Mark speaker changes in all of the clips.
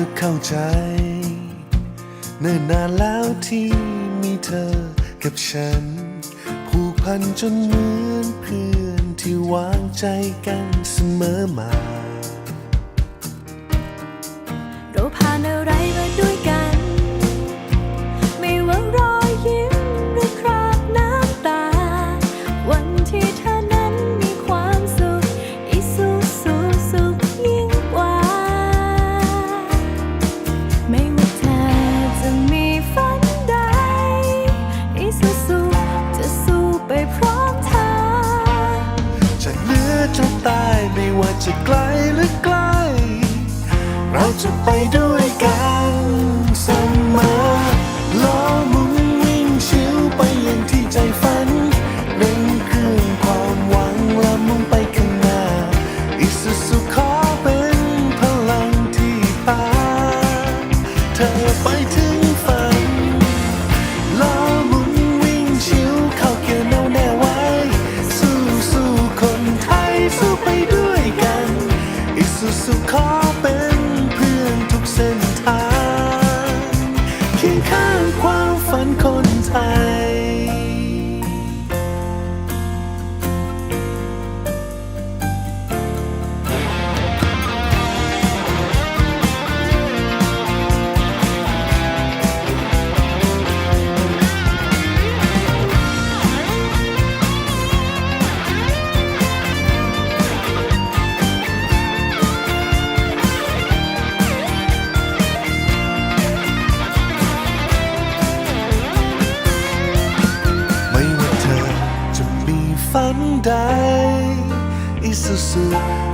Speaker 1: ก็เข้าใจเนิ่นนานแล้วที่มีเธอกับฉัน ผูกพันจนเหมือนเพื่อนที่วางใจกันเสมอมา
Speaker 2: จะไก
Speaker 1: ลหรือใกล้ เราจะไปด้วยกันเสมอล้อมุนวิ่งชิวไปอย่างที่ใจฝันเร่งเครื่องความหวังและมุ่งไปข้างหน้าอิสุสุขอ ใดอิสุสุ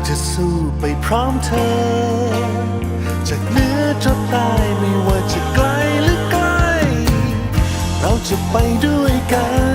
Speaker 1: จะสู้ไปพร้อมเธอ จากเหนือจนใต้ไม่ว่าจะไกลหรือใกล้ เราจะไปด้วยกัน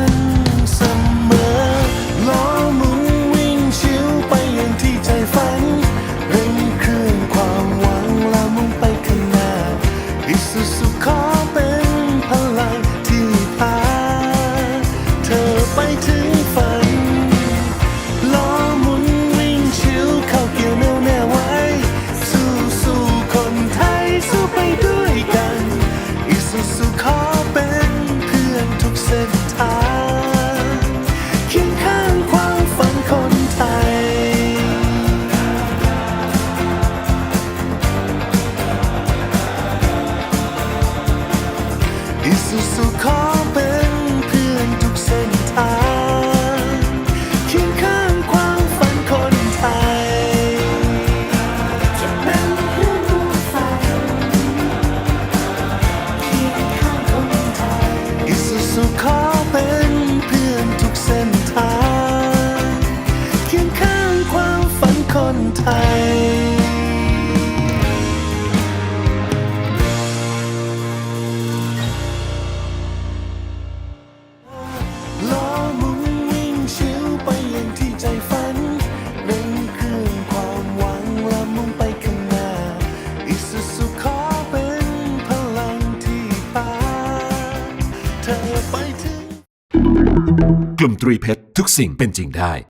Speaker 1: Isso socorro.
Speaker 3: กลุ่มตรีเพชรทุกสิ่งเป็นจริงได้